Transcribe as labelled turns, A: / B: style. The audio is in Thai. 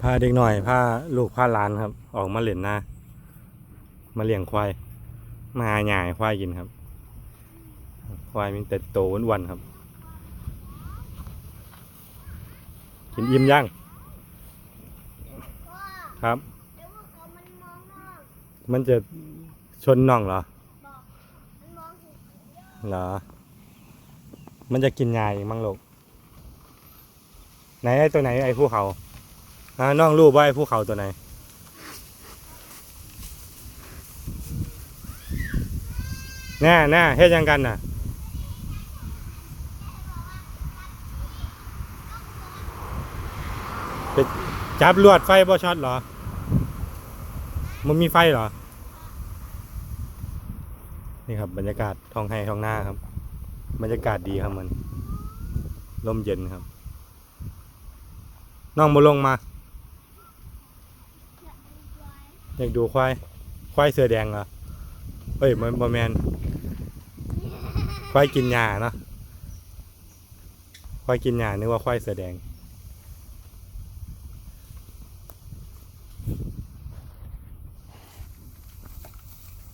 A: พาเด็กหน่อยพาลูกพาหลานครับ ออกมาเล่นนามาเลี้ยงควายมาหาหญ้าให้ควายกินครับ ควายมันแต่โตอ้วนๆครับ กินอิ่มยังครับ
B: มัน
A: จะชนน่องเหรอเหรอ มันจะกินยาอีกมั้งลูกไหนไอ้ตัวไหนไอ้ภูเขา อ่าน้องรูปไอ้ภูเขาตัวไหนแน่แน่เฮ็ดยังกันน่ะจับลวดไฟบ่ช็อตเหรอ มันมีไฟเหรอ นี่ครับบรรยากาศท้องไห้ท้องหน้าครับ บรรยากาศดีครับมันลมเย็นครับ น้องมาลงมา อยากดูควาย ควายเสือแดงเหรอเฮ้ยมันบอแมนควายกินหญ้าเนาะควายกินหญ้านึกว่าควายเสือแดง